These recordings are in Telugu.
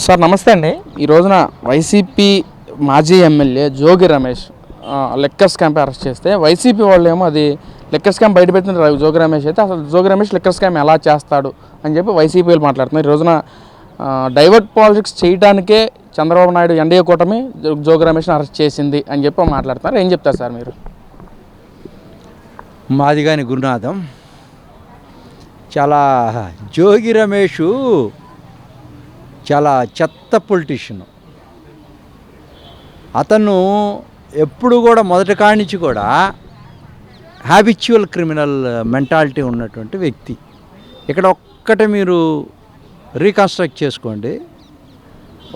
సార్ నమస్తే అండి. ఈ రోజున వైసీపీ మాజీ ఎమ్మెల్యే జోగి రమేష్ ఆ, లెక్కర్ స్కామ్ అరెస్ట్ చేస్తే వైసీపీ వాళ్ళు ఏమో అది లెక్కర్ స్కామ్ బయటపెట్టిన జోగి రమేష్ అయితే అసలు జోగి రమేష్ లెక్కర్ స్కామ్ ఎలా చేస్తాడు అని చెప్పి వైసీపీ వాళ్ళు మాట్లాడుతున్నారు. ఈ రోజున డైవర్ట్ పాలిటిక్స్ చేయడానికే చంద్రబాబు నాయుడు ఎన్డీఏ కూటమి జోగి రమేష్ని అరెస్ట్ చేసింది అని చెప్పి మాట్లాడుతున్నారు. ఏం చెప్తారు సార్ మీరు? మాది కాని గురునాథం. చాలా జోగి రమేషు చాలా చెత్త పొలిటీషియన్. అతను ఎప్పుడు కూడా మొదటి కాడి నుంచి కూడా హ్యాబిచువల్ క్రిమినల్ మెంటాలిటీ ఉన్నటువంటి వ్యక్తి. ఇక్కడ ఒక్కటి మీరు రీకన్స్ట్రక్ట్ చేసుకోండి.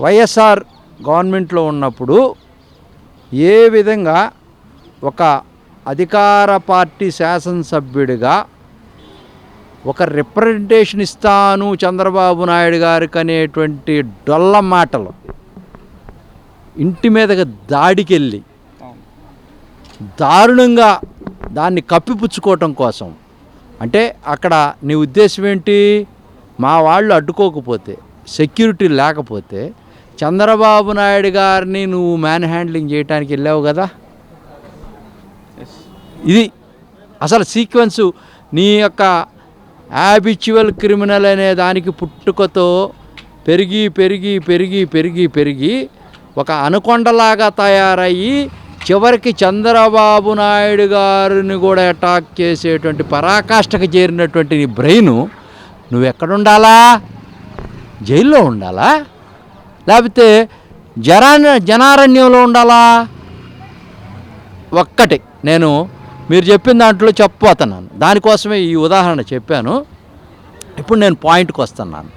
వైఎస్ఆర్ గవర్నమెంట్లో ఉన్నప్పుడు ఏ విధంగా ఒక అధికార పార్టీ శాసనసభ్యుడిగా ఒక రిప్రజెంటేషన్ ఇస్తాను చంద్రబాబు నాయుడు గారికి అనేటువంటి డొల్ల మాటలు. ఇంటి మీదకి దాడికెళ్ళి దారుణంగా దాన్ని కప్పిపుచ్చుకోవటం కోసం. అంటే అక్కడ నీ ఉద్దేశం ఏంటి? మా వాళ్ళు అడ్డుకోకపోతే సెక్యూరిటీ లేకపోతే చంద్రబాబు నాయుడు గారిని నువ్వు మ్యాన్ హ్యాండ్లింగ్ చేయడానికి వెళ్ళావు కదా? ఇది అసలు సీక్వెన్స్ నీ యొక్క హ్యాబిచువల్ క్రిమినల్ అనే దానికి పుట్టుకతో పెరిగి పెరిగి పెరిగి పెరిగి పెరిగి ఒక అనుకొండలాగా తయారయ్యి చివరికి చంద్రబాబు నాయుడు గారిని కూడా అటాక్ చేసేటువంటి పరాకాష్ఠకు చేరినటువంటి నీ బ్రెయిన్ నువ్వు ఎక్కడుండాలా? జైల్లో ఉండాలా? లేకపోతే జరా జనారణ్యంలో ఉండాలా? ఒక్కటి నేను మీరు చెప్పిన దాంట్లో చెప్పబోతున్నాను దానికోసమే ఈ ఉదాహరణ చెప్పాను. ఇప్పుడు నేను పాయింట్కి వస్తున్నాను.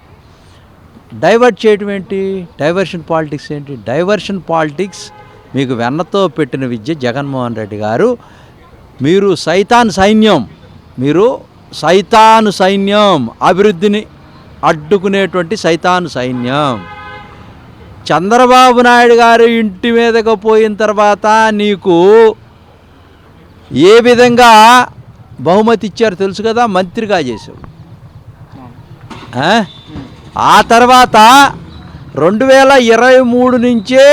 డైవర్ట్ చేయటం ఏంటి? డైవర్షన్ పాలిటిక్స్ ఏంటి? డైవర్షన్ పాలిటిక్స్ మీకు వెన్నతో పెట్టిన విద్య జగన్మోహన్ రెడ్డి గారు. మీరు సైతాన్ సైన్యం. మీరు సైతాను సైన్యం అభివృద్ధిని అడ్డుకునేటువంటి సైతాను సైన్యం. చంద్రబాబు నాయుడు గారు ఇంటి మీదకు పోయిన తర్వాత నీకు ఏ విధంగా బహుమతి ఇచ్చారో తెలుసు కదా? మంత్రిగా చేసావు ఆ? ఆ తర్వాత రెండు వేల ఇరవై మూడు నుంచే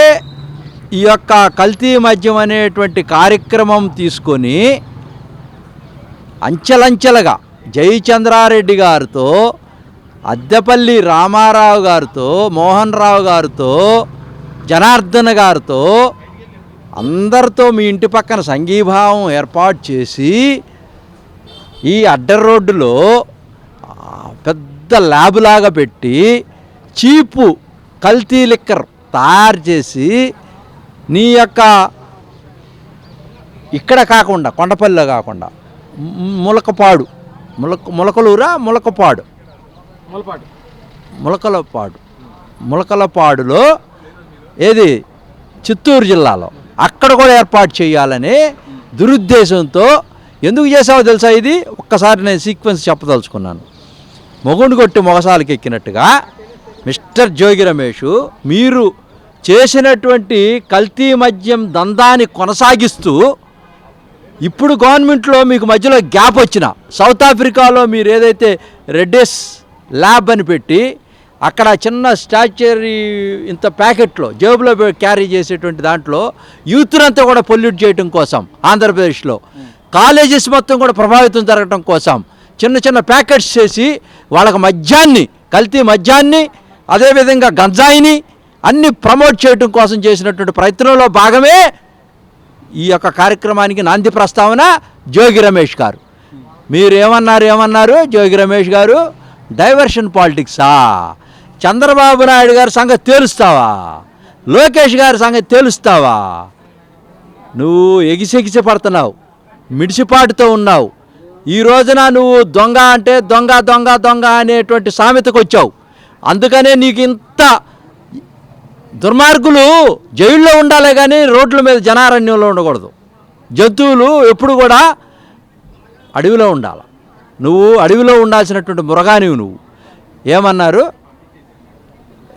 ఈ యొక్క కల్తీ మద్యం అనేటువంటి కార్యక్రమం తీసుకొని అంచెలంచెలుగా జయచంద్రారెడ్డి గారితో అద్దెపల్లి రామారావు గారితో మోహన్ రావు గారితో జనార్దన్ గారితో అందరితో మీ ఇంటి పక్కన సంఘీభావం ఏర్పాటు చేసి ఈ అడ్డ రోడ్డులో పెద్ద ల్యాబ్ లాగా పెట్టి చీపు కల్తీ లిక్కర్ తయారు చేసి నీ యొక్క ఇక్కడ కాకుండా కొండపల్లిలో కాకుండా ములకపాడు ములక ములకలూరా ములకపాడు? ములకలపాడు. ములకలపాడులో ఏది? చిత్తూరు జిల్లాలో. అక్కడ కూడా ఏర్పాటు చేయాలని దురుద్దేశంతో ఎందుకు చేసావో తెలుసా ఇది? ఒక్కసారి నేను సీక్వెన్స్ చెప్పదలుచుకున్నాను. మొగుండు కొట్టి మొగసాలకి ఎక్కినట్టుగా మిస్టర్ జోగి రమేష్ మీరు చేసినటువంటి కల్తీ మద్యం దందాన్ని కొనసాగిస్తూ ఇప్పుడు గవర్నమెంట్లో మీకు మధ్యలో గ్యాప్ వచ్చిన సౌత్ ఆఫ్రికాలో మీరు ఏదైతే రెడ్డెస్ ల్యాబ్ అని పెట్టి అక్కడ చిన్న స్టాచ్యూరీ ఇంత ప్యాకెట్లో జేబులో క్యారీ చేసేటువంటి దాంట్లో యూత్నంతా కూడా పొల్యూట్ చేయడం కోసం ఆంధ్రప్రదేశ్లో. కాలేజెస్ మొత్తం కూడా ప్రభావితం జరగడం కోసం చిన్న చిన్న ప్యాకెట్స్ చేసి వాళ్ళకి మద్యాన్ని కల్తీ మద్యాన్ని అదేవిధంగా గంజాయిని అన్ని ప్రమోట్ చేయడం కోసం చేసినటువంటి ప్రయత్నంలో భాగమే ఈ యొక్క కార్యక్రమానికి నాంది ప్రస్తావన జోగి రమేష్ గారు. మీరు ఏమన్నారు ఏమన్నారు జోగి రమేష్ గారు? డైవర్షన్ పాలిటిక్సా? చంద్రబాబు నాయుడు గారి సంగతి తేలుస్తావా? లోకేష్ గారి సంగతి తేలుస్తావా? నువ్వు ఎగిసెగిసి పడుతున్నావు మిడిసిపాటుతో ఉన్నావు. ఈ రోజున నువ్వు దొంగ అంటే దొంగ దొంగ దొంగ అనేటువంటి సామెతకు వచ్చావు. అందుకనే నీకు ఇంత దుర్మార్గులు జైల్లో ఉండాలి కానీ రోడ్ల మీద జనారణ్యంలో ఉండకూడదు. జంతువులు ఎప్పుడు కూడా అడవిలో ఉండాలి. నువ్వు అడవిలో ఉండాల్సినటువంటి మృగానివి నువ్వు. ఏమన్నారు?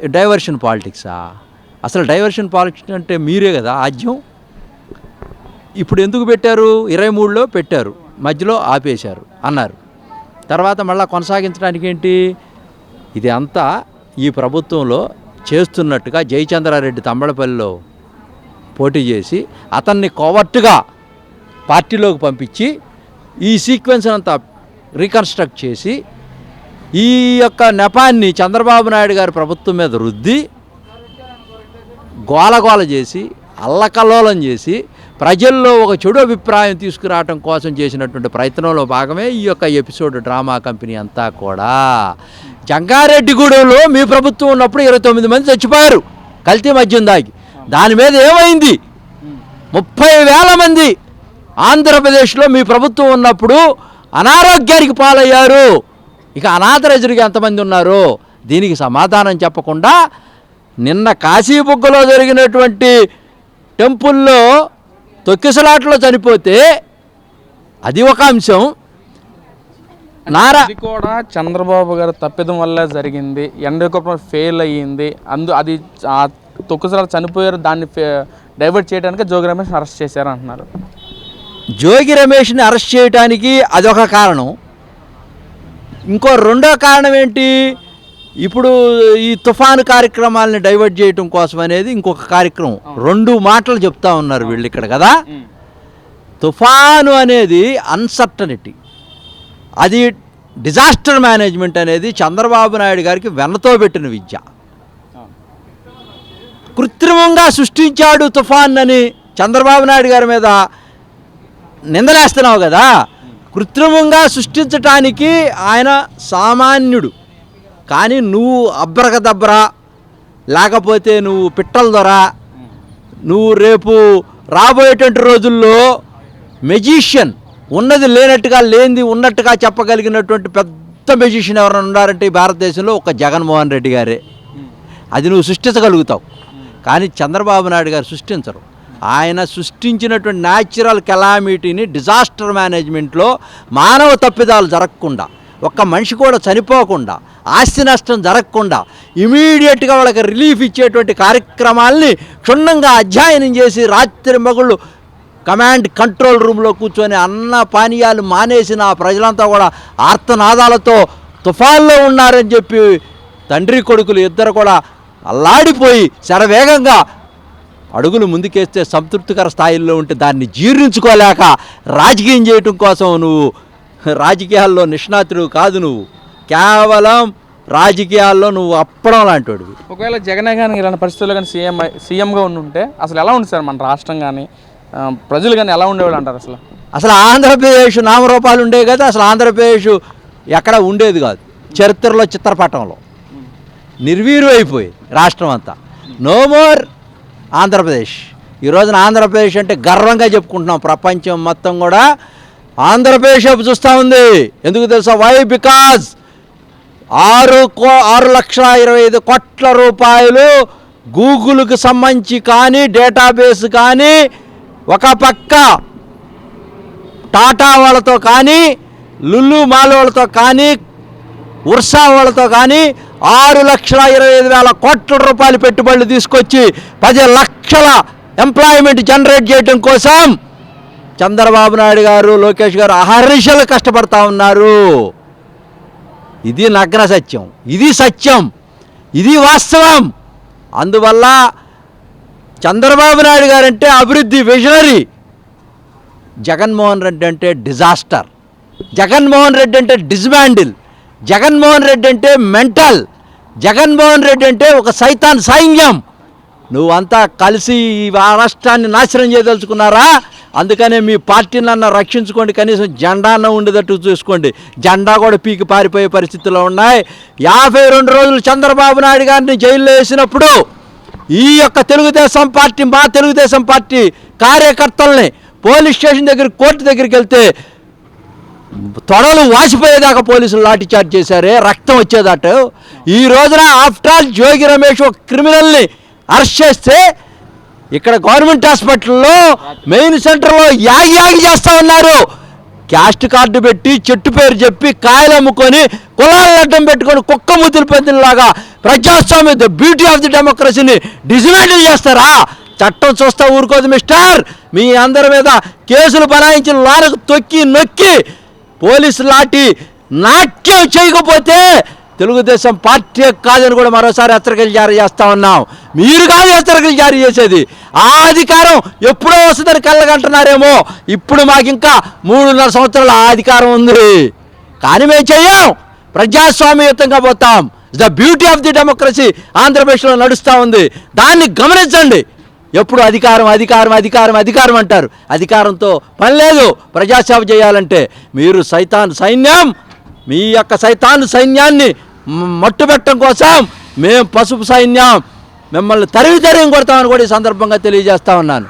డైవర్షన్ పాలిటిక్సా? అసలు డైవర్షన్ పాలిటిక్స్ అంటే మీరే కదా ఆజ్యం? ఇప్పుడు ఎందుకు పెట్టారు? ఇరవై మూడులో పెట్టారు మధ్యలో ఆపేశారు అన్నారు. తర్వాత మళ్ళీ కొనసాగించడానికి ఏంటి ఇది అంతా ఈ ప్రభుత్వంలో చేస్తున్నట్టుగా జయచంద్రారెడ్డి తమ్మడపల్లిలో పోటీ చేసి అతన్ని కోవర్టుగా పార్టీలోకి పంపించి ఈ సీక్వెన్స్ అంతా రీకన్స్ట్రక్ట్ చేసి ఈ యొక్క నెపాన్ని చంద్రబాబు నాయుడు గారి ప్రభుత్వం మీద రుద్ది గోలగోల చేసి అల్లకల్లోలం చేసి ప్రజల్లో ఒక చెడు అభిప్రాయం తీసుకురావటం కోసం చేసినటువంటి ప్రయత్నంలో భాగమే ఈ యొక్క ఎపిసోడ్ డ్రామా కంపెనీ అంతా కూడా. జంగారెడ్డిగూడెంలో మీ ప్రభుత్వం ఉన్నప్పుడు ఇరవై తొమ్మిది మంది చచ్చిపోయారు. కల్తీ మద్యం దాగి. దాని మీద ఏమైంది? ముప్పై వేల మంది ఆంధ్రప్రదేశ్లో మీ ప్రభుత్వం ఉన్నప్పుడు అనారోగ్యానికి పాలయ్యారు. ఇక అనాథరజుడికి ఎంతమంది ఉన్నారు దీనికి సమాధానం చెప్పకుండా నిన్న కాశీబుగ్గలో జరిగినటువంటి టెంపుల్లో తొక్కిసలాట్లో చనిపోతే అది ఒక అంశం. నారా అది కూడా చంద్రబాబు గారు తప్పిదం వల్ల జరిగింది. ఎండకొప్ప ఫెయిల్ అయ్యింది. అందు అది ఆ తొక్కుసలాలు చనిపోయారు. దాన్ని డైవర్ట్ చేయడానికి జోగి రమేష్ అరెస్ట్ చేశారు అంటున్నారు జోగి రమేష్ని అరెస్ట్ చేయడానికి అదొక కారణం. ఇంకో రెండో కారణం ఏంటి? ఇప్పుడు ఈ తుఫాను కార్యక్రమాలని డైవర్ట్ చేయటం కోసం అనేది ఇంకొక కార్యక్రమం. రెండు మాటలు చెప్తా ఉన్నారు వీళ్ళు ఇక్కడ కదా? తుఫాను అనేది అన్సర్టనిటీ అది డిజాస్టర్ మేనేజ్మెంట్ అనేది చంద్రబాబు నాయుడు గారికి వెన్నతో పెట్టిన విద్య. కృత్రిమంగా సృష్టించాడు తుఫాన్ అని చంద్రబాబు నాయుడు గారి మీద నిందలేస్తున్నావు కదా? కృత్రిమంగా సృష్టించటానికి ఆయన సామాన్యుడు. కానీ నువ్వు అబ్రకదబ్రా లేకపోతే నువ్వు పిట్టల దొర నువ్వు రేపు రాబోయేటువంటి రోజుల్లో మెజిషియన్ ఉన్నది లేనట్టుగా లేనిది ఉన్నట్టుగా చెప్పగలిగినటువంటి పెద్ద మెజిషియన్ ఎవరైనా ఉన్నారంటే భారతదేశంలో ఒక జగన్మోహన్ రెడ్డి గారే. అది నువ్వు సృష్టించగలుగుతావు. కానీ చంద్రబాబు నాయుడు గారు సృష్టించరు. ఆయన సృష్టించినటువంటి న్యాచురల్ కెలామిటీని డిజాస్టర్ మేనేజ్మెంట్లో మానవ తప్పిదాలు జరగకుండా ఒక్క మనిషి కూడా చనిపోకుండా ఆస్తి నష్టం జరగకుండా ఇమీడియట్గా వాళ్ళకి రిలీఫ్ ఇచ్చేటువంటి కార్యక్రమాల్ని క్షుణ్ణంగా అధ్యయనం చేసి రాత్రి మగుళ్ళు కమాండ్ కంట్రోల్ రూమ్లో కూర్చొని అన్న పానీయాలు మానేసిన ఆ ప్రజలంతా కూడా ఆర్తనాదాలతో తుఫాన్లో ఉన్నారని చెప్పి తండ్రి కొడుకులు ఇద్దరు కూడా అల్లాడిపోయి శరవేగంగా అడుగులు ముందుకేస్తే సంతృప్తికర స్థాయిలో ఉంటే దాన్ని జీర్ణించుకోలేక రాజకీయం చేయటం కోసం నువ్వు రాజకీయాల్లో నిష్ణాతుడు కాదు నువ్వు. కేవలం రాజకీయాల్లో నువ్వు అప్పడం లాంటివాడివి. ఒకవేళ జగనే కానీ ఇలాంటి పరిస్థితుల్లో కానీ సీఎం సీఎంగా ఉండుంటే అసలు ఎలా ఉంది సార్ మన రాష్ట్రం కానీ ప్రజలు కానీ ఎలా ఉండేవాళ్ళు అంటారు అసలు? అసలు ఆంధ్రప్రదేశ్ నామరూపాలు ఉండేవి కదా అసలు ఆంధ్రప్రదేశ్ ఎక్కడ ఉండేది కాదు. చరిత్రలో చిత్రపటంలో. నిర్వీర్యం అయిపోయి రాష్ట్రం అంతా. No more Andhra Pradesh. ఈ రోజున ఆంధ్రప్రదేశ్ అంటే గర్వంగా చెప్పుకుంటున్నాం ప్రపంచం మొత్తం కూడా. ఆంధ్రప్రదేశ్ వైపు చూస్తూ ఉంది. ఎందుకు తెలుసా? వై బికాజ్ ఆరు కో ఆరు లక్షల ఇరవై ఐదు కోట్ల రూపాయలు గూగుల్కి సంబంధించి కానీ డేటాబేస్ కానీ ఒక పక్క టాటా వాళ్ళతో కానీ లుల్లు మాల్ వాళ్ళతో కానీ ఉర్సా వాళ్ళతో కానీ ఆరు లక్షల ఇరవై ఐదు వేల కోట్ల రూపాయలు పెట్టుబడులు తీసుకొచ్చి పది లక్షల ఎంప్లాయ్మెంట్ జనరేట్ చేయడం కోసం చంద్రబాబు నాయుడు గారు లోకేష్ గారు అహర్నిశలు కష్టపడతా ఉన్నారు. ఇది నగ్న సత్యం. ఇది సత్యం. ఇది వాస్తవం. అందువల్ల చంద్రబాబు నాయుడు గారంటే అభివృద్ధి విజనరీ జగన్మోహన్ రెడ్డి అంటే డిజాస్టర్ జగన్మోహన్ రెడ్డి అంటే డిస్మాండిల్ జగన్మోహన్ రెడ్డి అంటే మెంటల్. జగన్మోహన్ రెడ్డి అంటే ఒక సైతాన్ సైన్యం. నువ్వంతా కలిసి ఆ రాష్ట్రాన్ని నాశనం చేయదలుచుకున్నారా? అందుకనే మీ పార్టీని రక్షించుకోండి కనీసం జెండా అన్న ఉండేటట్టు చూసుకోండి. జెండా కూడా పీకి పారిపోయే పరిస్థితుల్లో ఉన్నాయి. యాభై రెండు రోజులు చంద్రబాబు నాయుడు గారిని జైల్లో వేసినప్పుడు ఈ యొక్క తెలుగుదేశం పార్టీ మా తెలుగుదేశం పార్టీ కార్యకర్తల్ని పోలీస్ స్టేషన్ దగ్గర కోర్టు దగ్గరికి వెళ్తే తొడలు వాసిపోయేదాకా పోలీసులు లాఠీచార్జ్ చేశారే రక్తం వచ్చేదట ఈ రోజున ఆఫ్టర్ ఆల్ జోగి రమేష్ ఒక క్రిమినల్ని అరెస్ట్ చేస్తే ఇక్కడ గవర్నమెంట్ హాస్పిటల్లో మెయిన్ సెంటర్లో యాగి యాగి చేస్తా ఉన్నారు. క్యాస్ట్ కార్డు పెట్టి చెట్టు పేరు చెప్పి కాయలు అమ్ముకొని కులాలు అడ్డం పెట్టుకొని కుక్క ముద్దులు పందిలాగా ప్రజాస్వామ్య ద బ్యూటీ ఆఫ్ ది డెమోక్రసీని డిజిమేటిల్ చేస్తారా? చట్టం చూస్తా ఊరుకోదు మిస్టర్. మీ అందరి మీద కేసులు బనాయించి లారకు తొక్కి నొక్కి పోలీసు లాఠీ నాట్యం చేయకపోతే తెలుగుదేశం పార్టీ కాదని కూడా మరోసారి హెచ్చరికలు జారీ చేస్తా ఉన్నాం. మీరు కాదు హెచ్చరికలు జారీ చేసేది. ఆ అధికారం ఎప్పుడో వస్తుందని కళ్ళగంటున్నారేమో ఇప్పుడు మాకు ఇంకా మూడున్నర సంవత్సరాల ఆ అధికారం ఉంది. కానీ మేము చెయ్యం ప్రజాస్వామ్యయుతంగా పోతాం. The beauty of the democracy ఆంధ్రప్రదేశ్లో నడుస్తూ ఉంది. దాన్ని గమనించండి. ఎప్పుడు అధికారం అధికారం అధికారం అధికారం అంటారు. అధికారంతో పని లేదు. ప్రజాసేవ చేయాలంటే మీరు సైతాన్ సైన్యం మీ యొక్క సైతాన్ సైన్యాన్ని మట్టుబెట్టడం కోసం మేము పసుపు సైన్యం మిమ్మల్ని తరివి తరివి కొడతామని కూడా ఈ సందర్భంగా తెలియజేస్తా ఉన్నాను.